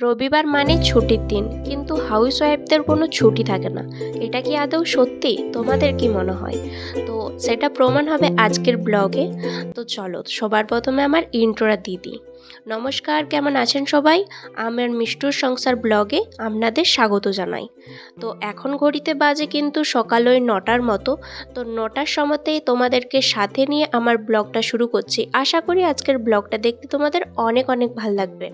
রবিবার মানে ছুটির দিন, কিন্তু হাউস ওয়াইফদের কোনো ছুটি থাকে না। এটা কি আদৌ সত্যি? তোমাদের কি মনে হয়? তো সেটা প্রমাণ হবে আজকের ব্লগে তো চলো, সবার প্রথমে আমার ইন্ট্রোটা দিই। নমস্কার কেমন আছেন সবাই? আমার মিষ্টুর সংসার ব্লগে আপনাদের স্বাগত জানাই। তো এখন ঘড়িতে বাজে কিন্তু সকাল ওই নটার মতো। তো নটার সময়তেই তোমাদেরকে সাথে নিয়ে আমার ব্লগটা শুরু করছি। আশা করি আজকের ব্লগটা দেখতে তোমাদের অনেক অনেক ভালো লাগবে।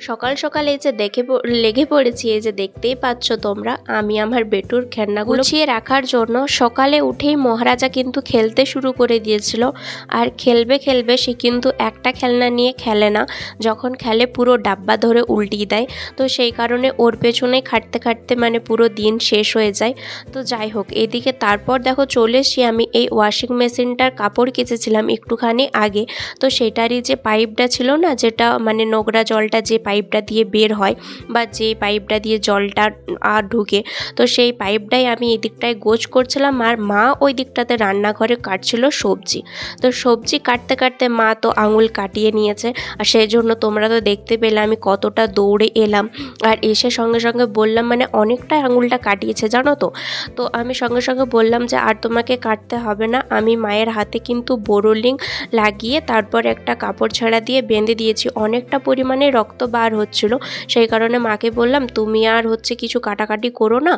সকাল সকাল এই যে দেখে লেগে পড়েছি এই যে দেখতেই পাচ্ছ তোমরা আমি আমার বেটুর খেলনাগুলো গুছিয়ে রাখার জন্য সকালে উঠেই মহারাজা কিন্তু খেলতে শুরু করে দিয়েছিল। আর খেলবে খেলবে সে কিন্তু একটা খেলনা নিয়ে খেলে না। যখন খেলে পুরো ডাব্বা ধরে উল্টিয়ে দেয়। তো সেই কারণে ওর পেছনে খাটতে খাটতে মানে পুরো দিন শেষ হয়ে যায়। তো যাই হোক, এদিকে তারপর দেখো চলে এসে আমি এই ওয়াশিং মেশিনটার কাপড় কেচেছিলাম একটুখানি আগে। তো সেটারই যে পাইপটা ছিল না, যেটা মানে নোংরা জলটা যে পাইপটা দিয়ে বের হয় বা যে পাইপটা দিয়ে জলটা আর ঢুকে, তো সেই পাইপটাই আমি এই দিকটায় গোছ করছিলাম আর মা ওই দিকটাতে রান্নাঘরে কাটছিল সবজি। তো সবজি কাটতে কাটতে মা তো আঙুল কাটিয়ে নিয়েছে আর সেই জন্য তোমরা তো দেখতে পেলে আমি কতটা দৌড়ে এলাম। আর এসে সঙ্গে সঙ্গে বললাম মানে অনেকটা আঙুলটা কাটিয়েছে, জানো তো? তো আমি সঙ্গে সঙ্গে বললাম যে, আর তোমাকে কাটতে হবে না, আমি মায়ের হাতে কিন্তু বোরোলিং লাগিয়ে তারপর একটা কাপড় ছাড়া দিয়ে বেঁধে দিয়েছি। অনেকটা পরিমাণে রক্ত বার হচ্ছিল। সেই কারণে মাকে বললাম, তুমি আর হচ্ছে কিছু কাটাকাটি করো না,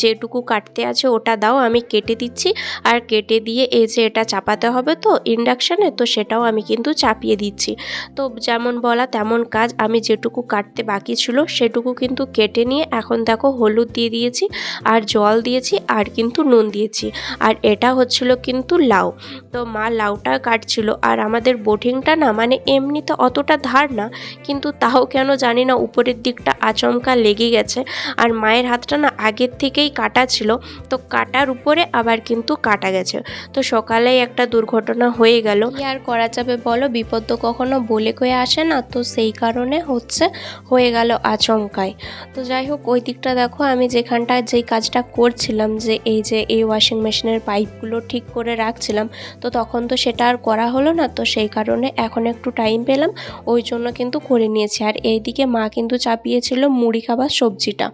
যেটুকু কাটতে আছে ওটা দাও, আমি কেটে দিচ্ছি। আর কেটে দিয়ে এই যে এটা চাপাতে হবে তো, ইন্ডাকশানে, তো সেটাও আমি কিন্তু চাপিয়ে দিচ্ছি। তো যেমন বলা তেমন কাজ। আমি যেটুকু কাটতে বাকি ছিল সেটুকু কিন্তু কেটে নিয়ে এখন দেখো হলুদ দিয়ে দিয়েছি, আর জল দিয়েছি, আর কিন্তু নুন দিয়েছি। আর এটা হচ্ছিল কিন্তু লাউ। তো মা লাউটা কাটছিল, আর আমাদের বোটিংটা না মানে এমনিতে অতটা ধার না, কিন্তু তাও কেন জানি না উপরের দিকটা আচমকা লেগে গেছে। আর মায়ের হাতটা না আগের থেকেই কাটা ছিল, তো কাটার উপরে আবার কিন্তু কাটা গেছে। তো সকালেই একটা দুর্ঘটনা হয়ে গেল। আর করা যাবে বলো? বিপদ তো কখনো বলে কয়ে আসে না, তো সেই কারণে হচ্ছে, হয়ে গেল আচমকায় তো যাই হোক ওই দিকটা দেখো, আমি যেখানটায় যেই কাজটা করছিলাম, যে এই যে এই ওয়াশিং মেশিনের পাইপগুলো ঠিক করে রাখছিলাম, তো তখন তো সেটা আর করা হলো না, তো সেই কারণে এখন একটু টাইম পেলাম, ওই জন্য কিন্তু করে নিয়েছি। আর এইদিকে মা কিন্তু চাপিয়েছিল মুড়ি খাবার সবজিটা।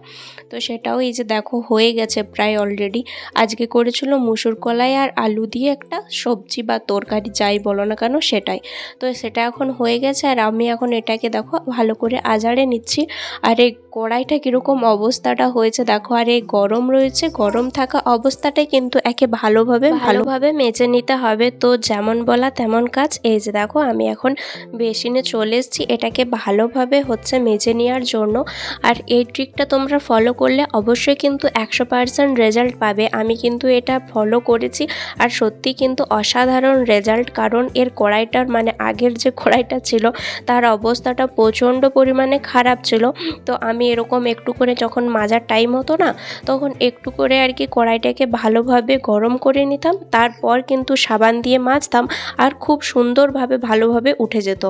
তো সেটাও এই যে দেখো, হয়ে গেছে প্রায় অলরেডি আজকে করেছিল মুসুর কলাই আর আলু দিয়ে একটা সবজি বা তরকারি, যাই বলো না কেন সেটাই। তো সেটা এখন হয়ে গেছে আর আমি এখন এটাকে দেখো ভালো করে আজাড়ে নিচ্ছি। আর কড়াইটা কীরকম অবস্থাটা হয়েছে, দেখো, আর এই গরম রয়েছে, গরম থাকা অবস্থাটাই কিন্তু একে ভালোভাবে ভালোভাবে মেজে নিতে হবে। তো যেমন বলা তেমন কাজ। এই যে দেখো, আমি এখন বেসিনে চলে এসেছি, এটাকে ভালোভাবে হচ্ছে মেজে নেওয়ার জন্য। আর এই ট্রিকটা তোমরা ফলো করলে অবশ্যই কিন্তু একশো পার্সেন্ট রেজাল্ট পাবে। আমি কিন্তু এটা ফলো করেছি, আর সত্যি কিন্তু অসাধারণ রেজাল্ট কারণ এর কড়াইটার মানে আগের যে কড়াইটা ছিল, তার অবস্থাটা প্রচণ্ড পরিমাণে খারাপ ছিল। তো আমি এরকম একটু করে যখন মাজার টাইম হতো না, তখন একটু করে আর কি কড়াইটাকে ভালোভাবে গরম করে নিতাম, তারপর কিন্তু সাবান দিয়ে মাজতাম আর খুব সুন্দরভাবে ভালোভাবে উঠে যেত।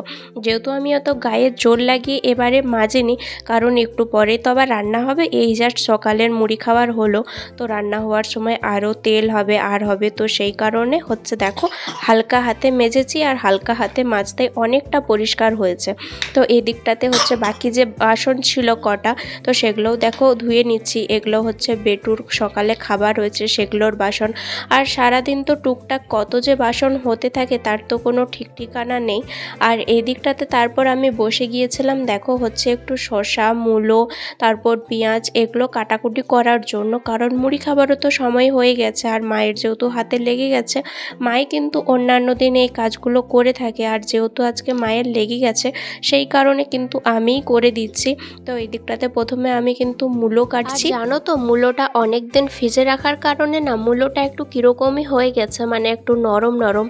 যেহেতু আমি অত গায়ে জোর লাগিয়ে এবারে মাজিনি, কারণ একটু পরে তো আবার রান্না হবে, এই জাস্ট সকালের মুড়ি খাবার হলো। তো রান্না হওয়ার সময় আরও তেল হবে, আর হবে, তো সেই কারণে হচ্ছে দেখো হালকা হাতে মেজেছি আর হালকা হাতে মাজতে অনেকটা পরিষ্কার হয়েছে। তো এই দিকটাতে হচ্ছে বাকি যে বাসন ছিল কটা তো সেগুলোও দেখো ধুয়ে নিচ্ছি। এগুলো হচ্ছে বেটুর সকালে খাবার হয়েছে সেগুলোর বাসন। আর সারাদিন তো টুকটাক কত যে বাসন হতে থাকে তার তো কোনো ঠিক ঠিকানা নেই। আর এই দিকটাতে তারপর আমি বসে গিয়েছিলাম, দেখো হচ্ছে একটু শসা, মূলো, তারপর পেঁয়াজ, এগুলো কাটাকুটি করার জন্য। কারণ মুড়ি খাবারও তো সময় হয়ে গেছে আর মায়ের যেহেতু হাতে লেগে গেছে, মাই কিন্তু অন্যান্য দিন এই কাজগুলো করে থাকে। আর যেহেতু আজকে মায়ের লেগে গেছে, সেই কারণে কিন্তু আমিই করে দিচ্ছি। তো এই দিকটাতে প্রথমে আমি কিন্তু মূলো কাটছি। জানো তো, মূলোটা অনেক দিন ফ্রিজে রাখার কারণে না, মূলোটা একটু কীরকমই হয়ে গেছে মানে একটু নরম নরম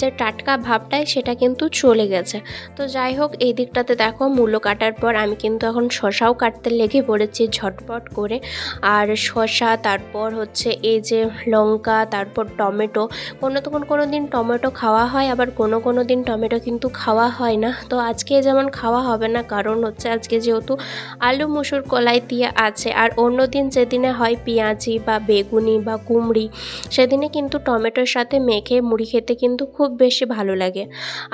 যে টাটকা ভাবটাই সেটা কিন্তু চলে গেছে। তো যাই হোক, এই দিকটাতে দেখো, মূলো কাটার পর আমি কিন্তু এখন শশাও কাটতে লেগে পড়েছি ঝটপট করে। আর শশা, তারপর হচ্ছে এই যে লঙ্কা, তারপর টমেটো, কোনো তখন কোনো দিন টমেটো খাওয়া হয়, আবার কোনো কোনো দিন টমেটো কিন্তু খাওয়া হয় না। তো আজকে যেমন খাওয়া হবে না, কারণ হচ্ছে আজকে যেহেতু আলু আলু, মুসুর কলাই দিয়ে আছে। আর অন্য দিন যেদিনে হয় পেঁয়াজি বা বেগুনি বা কুমড়ি, সেদিনে কিন্তু টমেটোর সাথে মেখে মুড়ি খেতে কিন্তু খুব বেশি ভালো লাগে।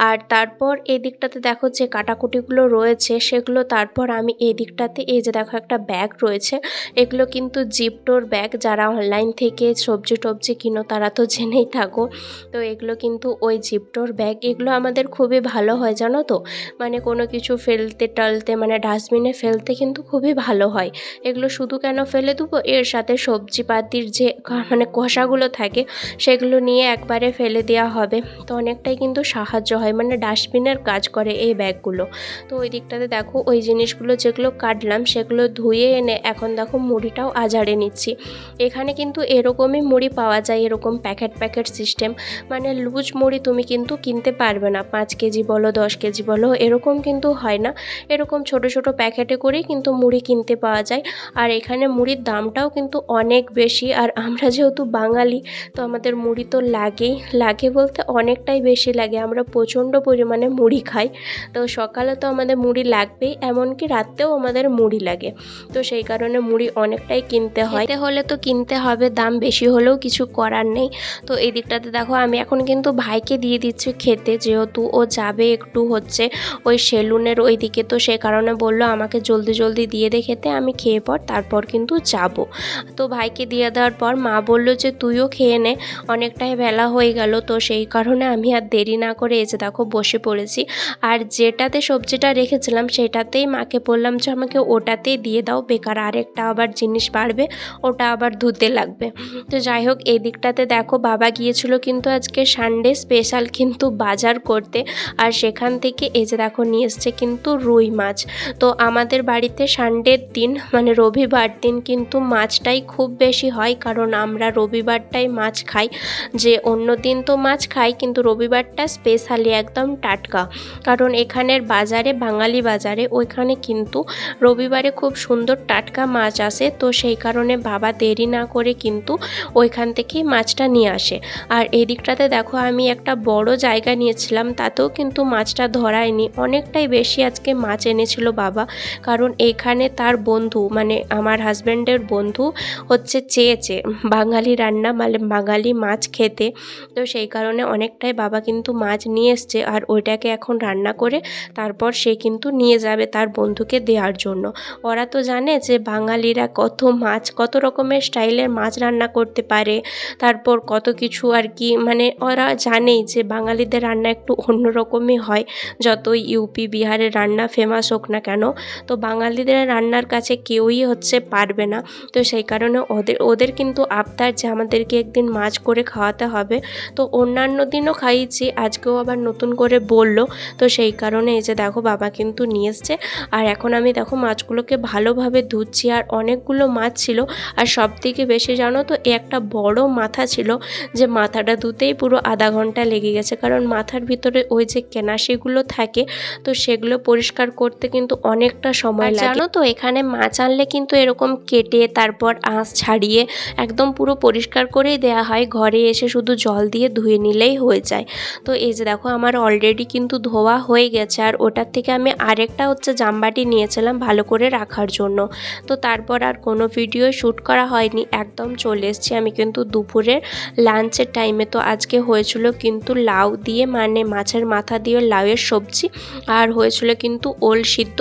আর তারপর এই দিকটাতে দেখো যে কাটাকুটিগুলো রয়েছে, সেগুলো তারপর আমি এই দিকটাতে এই যে দেখো একটা ব্যাগ রয়েছে, এগুলো কিন্তু জিপটোর ব্যাগ। যারা অনলাইন থেকে সবজি টবজি কিনো তারা তো জেনেই থাকো। তো এগুলো কিন্তু ওই জিপটোর ব্যাগ। এগুলো আমাদের খুবই ভালো হয়, জানো তো? মানে কোনো কিছু ফেলতে, টালতে মানে ডাস্টবিনে ফেলতে কিন্তু খুবই ভালো হয়। এগুলো শুধু কেন ফেলে দেবো? এর সাথে সবজিপাতির যে মানে কষাগুলো থাকে, সেগুলো নিয়ে একবারে ফেলে দেওয়া হবে। তো অনেকটাই কিন্তু সাহায্য হয় মানে ডাস্টবিনের কাজ করে এই ব্যাগগুলো। তো ওই দিকটাতে দেখো, ওই জিনিসগুলো যেগুলো কাটলাম, সেগুলো ধুয়ে এনে এখন দেখো মুড়িটাও আজাড়ে নিচ্ছি। এখানে কিন্তু এরকমই মুড়ি পাওয়া যায়, এরকম প্যাকেট প্যাকেট সিস্টেম। মানে লুজ মুড়ি তুমি কিন্তু কিনতে পারবে না, পাঁচ কেজি বলো, দশ কেজি বলো, এরকম কিন্তু হয় না। এরকম ছোট ছোট প্যাকেটে করেই কিন্তু মুড়ি কিনতে পাওয়া যায়। আর এখানে মুড়ির দামটাও কিন্তু অনেক বেশি। আর আমরা যেহেতু বাঙালি, তো আমাদের মুড়ি তো লাগেই। লাগে বলতে অনেকটাই বেশি লাগে। আমরা প্রচণ্ড পরিমাণে মুড়ি খাই। তো সকালে তো আমাদের মুড়ি লাগবেই, এমনকি রাত্রেও আমাদের মুড়ি লাগে। তো সেই কারণে মুড়ি অনেকটাই কিনতে হয়। হলে তো কিনতে হবে, দাম বেশি হলেও কিছু করার নেই। তো এই দিকটাতে দেখো, আমি এখন কিন্তু ভাইকে দিয়ে দিচ্ছি খেতে, যেহেতু ও যাবে একটু হচ্ছে ওই সেলুনের ওই দিকে তো সে কারণে বলল, আমাকে জলদি জলদি জলদি দিয়ে দে খেতে, আমি খেয়ে পর তারপর কিন্তু যাব। তো ভাইকে দিয়ে দেওয়ার পর মা বলল যে, তুইও খেয়ে নে। অনেকটাই বেলা হয়ে গেল, তো সেই কারণে আমি আর দেরি না করে এসে দেখো বসে পড়েছি। আর যেটাতে সবজিটা রেখেছিলাম সেটাতেই মাকে বললাম যে, আমাকে ওটাতেই দিয়ে দাও, বেকার আরেকটা আবার জিনিস বাড়বে, ওটা আবার ধুতে লাগবে। তো যাই হোক, এই দিকটাতে দেখো বাবা গিয়েছিল কিন্তু আজকে সানডে স্পেশাল কিন্তু বাজার করতে। আর সেখান থেকে এই যে দেখো নিয়ে এসছে কিন্তু রুই মাছ। তো আমাদের বাড়িতে সানডের দিন মানে রবিবার দিন কিন্তু মাছটাই খুব বেশি হয়, কারণ আমরা রবিবারটাই মাছ খাই। যে অন্য দিন তো মাছ খাই, কিন্তু রবিবারটা স্পেশালি একদম টাটকা। কারণ এখানের বাজারে, বাঙালি বাজারে, ওইখানে কিন্তু রবিবারে খুব সুন্দর টাটকা মাছ আসে, তো সেই কারণে বাবা দেরি না করে কিন্তু ওইখান থেকেই মাছটা নিয়ে আসে। আর এই দিকটাতে দেখো, আমি একটা বড় জায়গা নিয়েছিলাম, তাতেও কিন্তু মাছটা ধরায়নি। অনেকটাই বেশি আজকে মাছ এনেছিল বাবা, কারণ এখানে তার বন্ধু মানে আমার হাজব্যান্ডের বন্ধু হচ্ছে চেয়েছে বাঙালি রান্না মানে বাঙালি মাছ খেতে। তো সেই কারণে অনেকটাই বাবা কিন্তু মাছ নিয়ে এসছে আর ওইটাকে এখন রান্না করে তারপর সে কিন্তু নিয়ে যাবে তার বন্ধুকে দেওয়ার জন্য। ওরা তো জানে যে বাঙালিরা কত মাছ, কত রকমের স্টাইলের মাছ রান্না করতে পারে। তারপর কত কিছু আর কি মানে ওরা জানেই যে বাঙালিদের রান্না একটু অন্যরকমই হয়। যতই ইউপি বিহারের রান্না ফেমাস হোক না কেন, তো বাঙালিদের রান্নার কাছে কেউই হচ্ছে পারবে না। তো সেই কারণে ওদের ওদের কিন্তু আবদার যে আমাদেরকে একদিন মাছ করে খাওয়াতে হবে। তো অন্যান্য দিনও খাইয়েছি, আজকেও আবার নতুন করে বলল। তো সেই কারণে এই যে দেখো বাবা কিন্তু নিয়ে এসছে। আর এখন আমি দেখো মাছগুলোকে ভালোভাবে ধুচ্ছি। আর অনেকগুলো মাছ ছিল। আর সব থেকে বেশি জানো তো একটা বড় মাথা ছিল যে মাথাটা ধুতেই পুরো আধা ঘণ্টা লেগে গেছে। কারণ মাথার ভিতরে ওই যে কেনাশিগুলো থাকে, তো সেগুলো পরিষ্কার করতে কিন্তু অনেকটা সময় লাগে জানো তো, এখানে মাছ আনলে কিন্তু এরকম কেটে তারপর আঁশ ছাড়িয়ে একদম পুরো পরিষ্কার করেই দেওয়া হয়। ঘরে এসে শুধু জল দিয়ে ধুয়ে নিলেই হয়ে যায়। তো এই যে দেখো, আমার অলরেডি কিন্তু ধোয়া হয়ে গেছে। আর ওটার থেকে আমি আরেকটা হচ্ছে জামবাটি নিয়েছিলাম ভালো করে রাখার জন্য। তো তারপর আর কোনো ভিডিও শ্যুট করা হয়নি, একদম চলে এসেছি আমি কিন্তু দুপুরের লাঞ্চের টাইমে তো আজকে হয়েছিল কিন্তু লাউ দিয়ে মানে মাছের মাথা দিয়ে লাউয়ের সবজি। আর হয়েছিল কিন্তু ওল সিদ্ধ।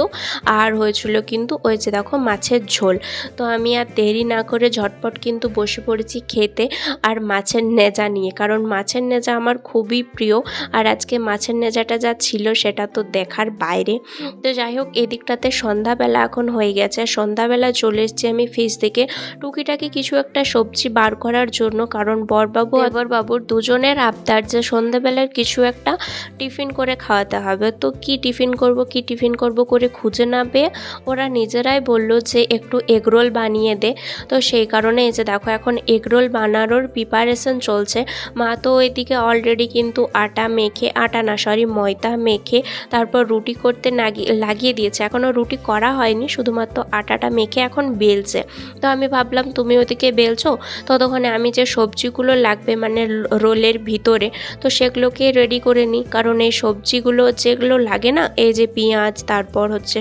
আর হয়েছিল কিন্তু ওই যে দেখো মাছের ঝোল। তো আমি আর দেরি না করে ঝটপট কিন্তু বসে পড়েছি খেতে আর মাছের নেজা নিয়ে। কারণ মাছের নেজা আমার খুবই প্রিয় আর আজকে মাছের নেজাটা যা ছিল সেটা তো দেখার বাইরে। তো যাই হোক, এদিকটাতে সন্ধ্যাবেলা এখন হয়ে গেছে। সন্ধ্যাবেলা চলে এসেছি আমি ফ্রিজ থেকে। টুকিটাকি কিছু একটা সবজি বার করার জন্য, কারণ বরবাবু আর বাবুর দুজনের আবদার যে সন্ধ্যাবেলার কিছু একটা টিফিন করে খাওয়াতে হবে। তো কি টিফিন করব, কি টিফিন করব করে খুঁজে না পেয়ে ওরা নিজেরাই বলল যে একটু এগরোল বানিয়ে দে। তো সেই কারণে এই যে দেখো এখন এগরোল বানানোর প্রিপারেশন চলছে। মা তো ওইদিকে অলরেডি কিন্তু আটা মেখে, আটা না সরি ময়দা মেখে তারপর রুটি করতে লাগিয়ে দিয়েছে। এখনও রুটি করা হয়নি, শুধুমাত্র আটাটা মেখে এখন বেলছে। তো আমি ভাবলাম, তুমি ওদিকে বেলছো? ততক্ষণে আমি যে সবজিগুলো লাগবে মানে রোলের ভিতরে, তো সেগুলোকে রেডি করে নিই। কারণ এই সবজিগুলো যেগুলো লাগে না, এই যে পেঁয়াজ, তারপর হচ্ছে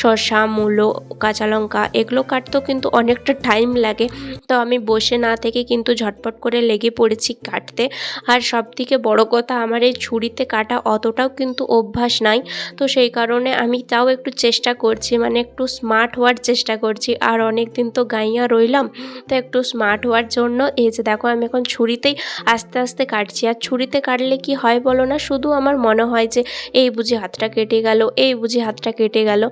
শসা মূলো, কাঁচা লঙ্কা, এগুলো কাটতেও কিন্তু অনেকটা টাইম লাগে। তো আমি বসে না থেকে কিন্তু ঝটপট করে লেগে পড়েছি কাটতে। আর সব থেকে বড়ো কথা, আমার এই ছুরিতে কাটা অতটাও কিন্তু অভ্যাস নাই। তো সেই কারণে আমি তাও একটু চেষ্টা করছি মানে একটু স্মার্ট হওয়ার চেষ্টা করছি। আর অনেক দিন তো গাইয়া রইলাম, তো একটু স্মার্ট হওয়ার জন্য এই যে দেখো, আমি এখন ছুরিতেই আস্তে আস্তে কাটছি। আর ছুরিতে কাটলে কি হয় বলো না, শুধু আমার মনে হয় যে, এই বুঝি হাতটা কেটে গেল, এই বুঝি হাতটা কেটে গেল।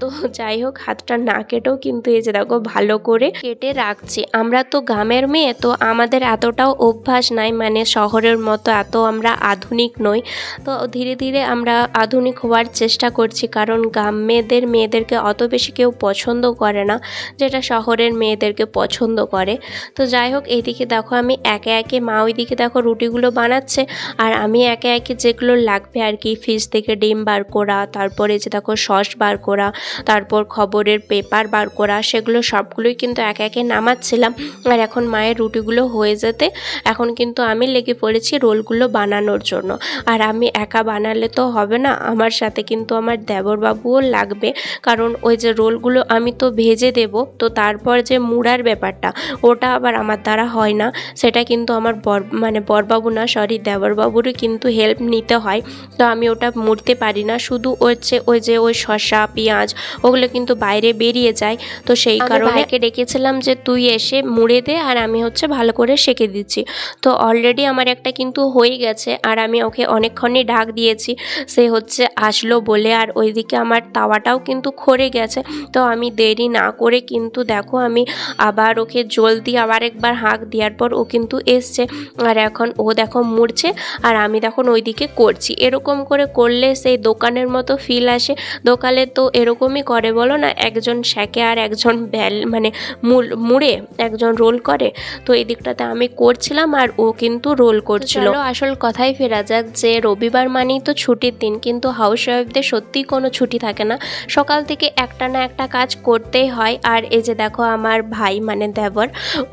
তো যাই হোক, হাতটা না কেটেও কিন্তু এই যে দেখো ভালো করে কেটে রাখছি। আমরা তো গ্রামের মেয়ে, তো আমাদের এতটাও অভ্যাস নাই মানে শহরের মতো এত আমরা আধুনিক নই। তো ধীরে ধীরে আমরা আধুনিক হওয়ার চেষ্টা করছি, কারণ গ্রাম মেয়েদের মেয়েদেরকে অত বেশি কেউ পছন্দ করে না, যেটা শহরের মেয়েদেরকে পছন্দ করে। তো যাই হোক, এইদিকে দেখো আমি একে একে মা ওইদিকে দেখো রুটিগুলো বানাচ্ছে, আর আমি একে একে যেগুলো লাগবে আর কি, ফ্রিজ থেকে ডিম বার করা, তারপরে যে দেখো সস বার করা, তারপর খবরের পেপার বার করা, সেগুলো সবগুলোই কিন্তু একে একে নামাচ্ছিলাম। আর এখন মায়ের রুটিগুলো হয়ে যেতে, এখন কিন্তু আমি লেগে পড়েছি রোলগুলো বানানোর জন্য। আর আমি একা বানালে তো হবে না, আমার সাথে কিন্তু আমার দেবরবাবুও লাগবে। কারণ ওই যে রোলগুলো আমি তো ভেজে দেব, তো তারপর যে মুড়ার ব্যাপারটা, ওটা আবার আমার দ্বারা হয় না। সেটা কিন্তু আমার বর মানে বরবাবু না সরি দেবরবাবুরই কিন্তু হেল্প নিতে হয়। তো আমি ওটা মুড়তে পারি না, শুধু হচ্ছে ওই যে ওই শসা, পেঁয়াজ, ওগুলো কিন্তু বাইরে বেরিয়ে যায়। তো সেই কারণে ডেকেছিলাম যে তুই এসে মুড়ে দে আর আমি হচ্ছে ভালো করে সেঁকে দিচ্ছি। তো অলরেডি আমার একটা কিন্তু হয়ে গেছে আর আমি ওকে অনেকক্ষণই ডাক দিয়েছি। সে হচ্ছে আসলো বলে আর ওইদিকে আমার তাওয়াটাও কিন্তু খড়ে গেছে। তো আমি দেরি না করে কিন্তু দেখো আমি আবার ওকে জল দিয়ে আবার একবার হাঁক দেওয়ার পর ও কিন্তু এসছে। আর এখন ও দেখো মুড়ছে আর আমি তখন ওইদিকে করছি। এরকম করে করলে সেই দোকানের মতো ফিল আসে। দোকানে তো এরকমই করে বলো না একজন শ্যাকে আর একজন ব্যাল মানে মূল মুড়ে একজন রোল করে। তো এই দিকটাতে আমি করছিলাম আর ও কিন্তু রোল করছিল। আসল কথাই ফেরা যাক যে রবিবার মানেই তো ছুটির দিন কিন্তু হাউস ওয়াইফদের সত্যিই কোনো ছুটি থাকে না। সকাল থেকে একটা না একটা কাজ করতেই হয়। আর এই যে দেখো আমার ভাই মানে দেবর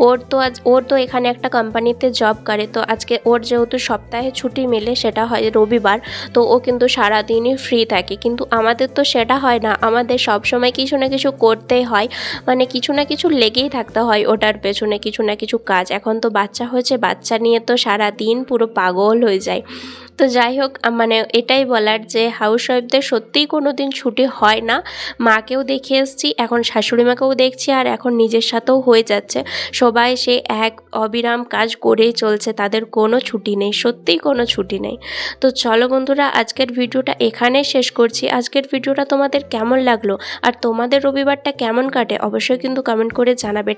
ওর তো আজ ওর তো এখানে একটা কোম্পানিতে জব করে। তো আজকে ওর যেহেতু সপ্তাহে ছুটি মেলে সেটা হয় রবিবার তো ও কিন্তু সারাদিনই ফ্রি থাকে। কিন্তু আমাদের তো সেটা হয় না। আমাদের সব সময় কিছু না কিছু করতেই হয়। মানে কিছু না কিছু লেগেই থাকতে হয় ওটার পেছনে, কিছু না কিছু কাজ। এখন তো বাচ্চা হয়েছে, বাচ্চা নিয়ে তো সারা দিন পুরো পাগল হয়ে যায়। তো যাই হোক মানে এটাই বলার যে হাউস ওয়াইফদের সত্যিই কোনো দিন ছুটি হয় না। মাকেও দেখে এসেছি, এখন শাশুড়ি মাকেও দেখছি, আর এখন নিজের সাথেও হয়ে যাচ্ছে। সবাই সে এক অবিরাম কাজ করেই চলছে, তাদের কোনো ছুটি নেই, সত্যিই কোনো ছুটি নেই। তো চলো বন্ধুরা, আজকের ভিডিওটা এখানে শেষ করছি। আজকের ভিডিওটা তোমাদের কেমন লাগল? আর তোমাদের রবিবারটা কেমন কাটে? অবশ্যই কিন্তু কমেন্ট করে জানাবে।